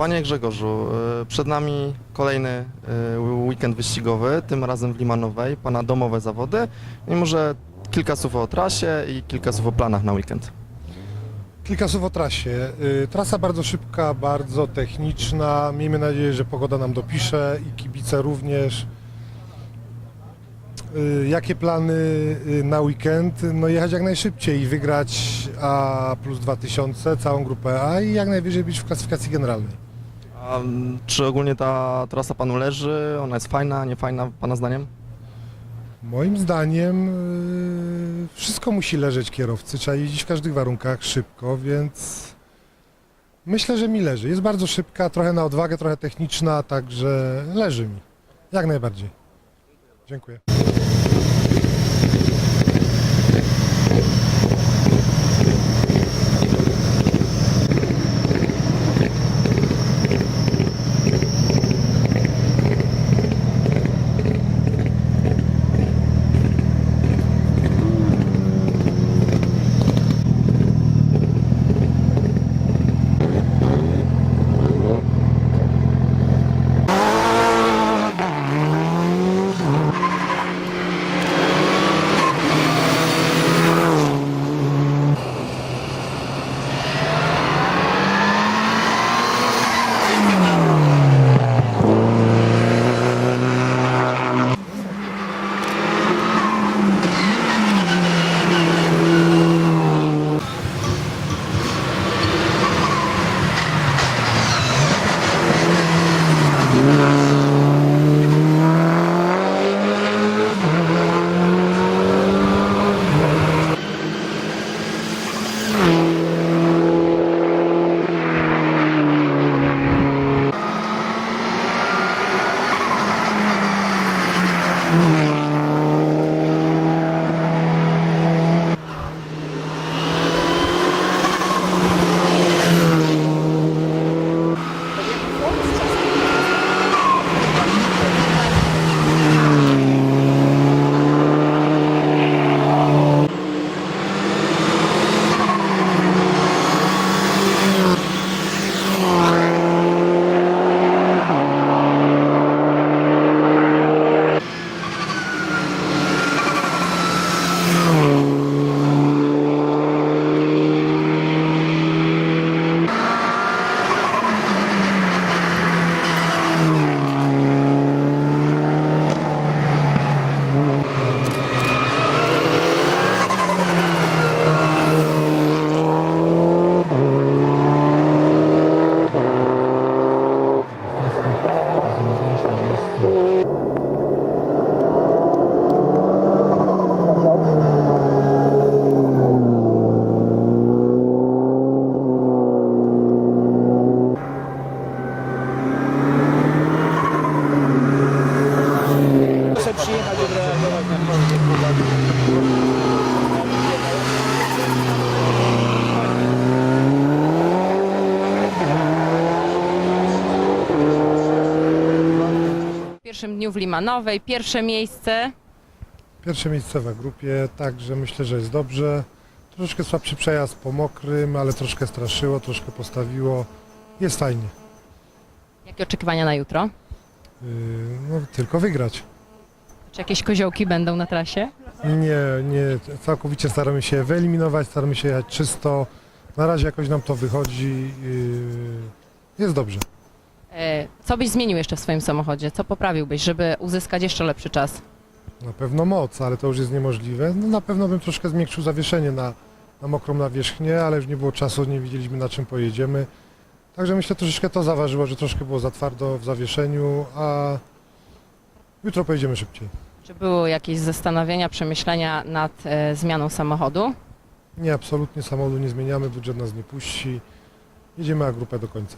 Panie Grzegorzu, y, przed nami kolejny y, weekend wyścigowy, tym razem w Limanowej, Pana domowe zawody i może kilka słów o trasie i kilka słów o planach na weekend. Kilka słów o trasie. Y, Trasa bardzo szybka, bardzo techniczna. Miejmy nadzieję, że pogoda nam dopisze i kibice również. Jakie plany na weekend? No jechać jak najszybciej i wygrać A plus 2000, całą grupę A i jak najwyżej być w klasyfikacji generalnej. Czy ogólnie ta trasa Panu leży? Ona jest fajna, niefajna Pana zdaniem? Moim zdaniem y, wszystko musi leżeć kierowcy. Trzeba jeździć w każdych warunkach szybko, więc myślę, że mi leży. Jest bardzo szybka, trochę na odwagę, trochę techniczna, także leży mi. Jak najbardziej. Dziękuję. Mm-hmm. Pierwszym dniu w Limanowej, pierwsze miejsce. Pierwsze miejsce w grupie, także myślę, że jest dobrze. Troszeczkę słabszy przejazd po mokrym, ale troszkę straszyło, troszkę postawiło. Jest fajnie. Jakie oczekiwania na jutro? Yy, No, tylko wygrać. Czy jakieś koziołki będą na trasie? Nie, nie, całkowicie staramy się wyeliminować, staramy się jechać czysto. Na razie jakoś nam to wychodzi. Yy, Jest dobrze. E, Co byś zmienił jeszcze w swoim samochodzie? Co poprawiłbyś, żeby uzyskać jeszcze lepszy czas? Na pewno moc, ale to już jest niemożliwe. No, na pewno bym troszkę zmiękczył zawieszenie na, na mokrą nawierzchnię, ale już nie było czasu, nie wiedzieliśmy na czym pojedziemy. Także myślę, troszeczkę to zaważyło, że troszkę było za twardo w zawieszeniu, a jutro pojedziemy szybciej. Czy były jakieś zastanowienia, przemyślenia nad e, zmianą samochodu? Nie, absolutnie samochodu nie zmieniamy, budżet nas nie puści. Jedziemy na grupę do końca.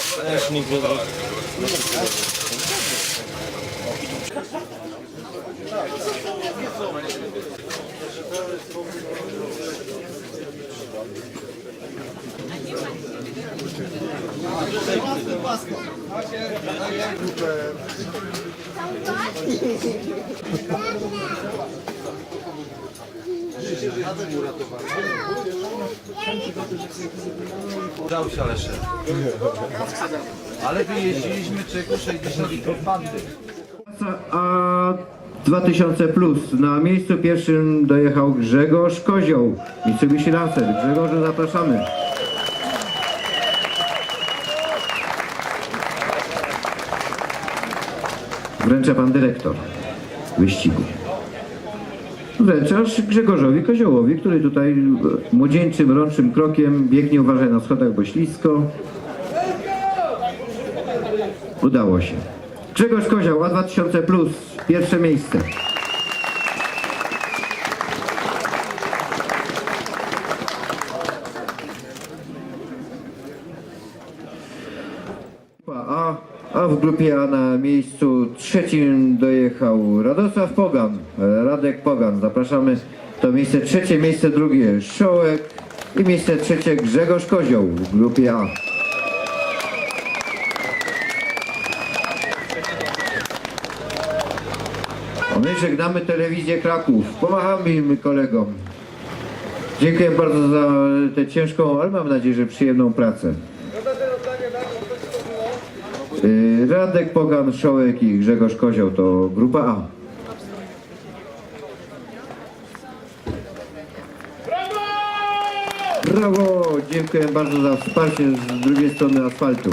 Też mikro Udał się ale szef. Ale wyjeździliśmy czeku 60 litrów pandy. A 2000 plus. Na miejscu pierwszym dojechał Grzegorz Kozioł, Mitsubishi Lancer. Grzegorzu zapraszamy. Wręcza pan dyrektor wyścigu. Wręczasz Grzegorzowi Koziołowi, który tutaj młodzieńczym, rączym krokiem biegnie, uważaj na schodach, bo ślisko. Udało się. Grzegorz Kozioł, A2000 plus, pierwsze miejsce. A, w grupie A na miejscu trzecim dojechał Radosław Pogan, Radek Pogan. Zapraszamy. To miejsce trzecie, miejsce drugie Szołek i miejsce trzecie Grzegorz Kozioł w grupie A. A my żegnamy telewizję Kraków. Pomachamy im kolegom. Dziękuję bardzo za tę ciężką, ale mam nadzieję, że przyjemną pracę. Y, Radek Pogan, Szołek i Grzegorz Kozioł to grupa A. Brawo! Dziękuję bardzo za wsparcie z drugiej strony asfaltu.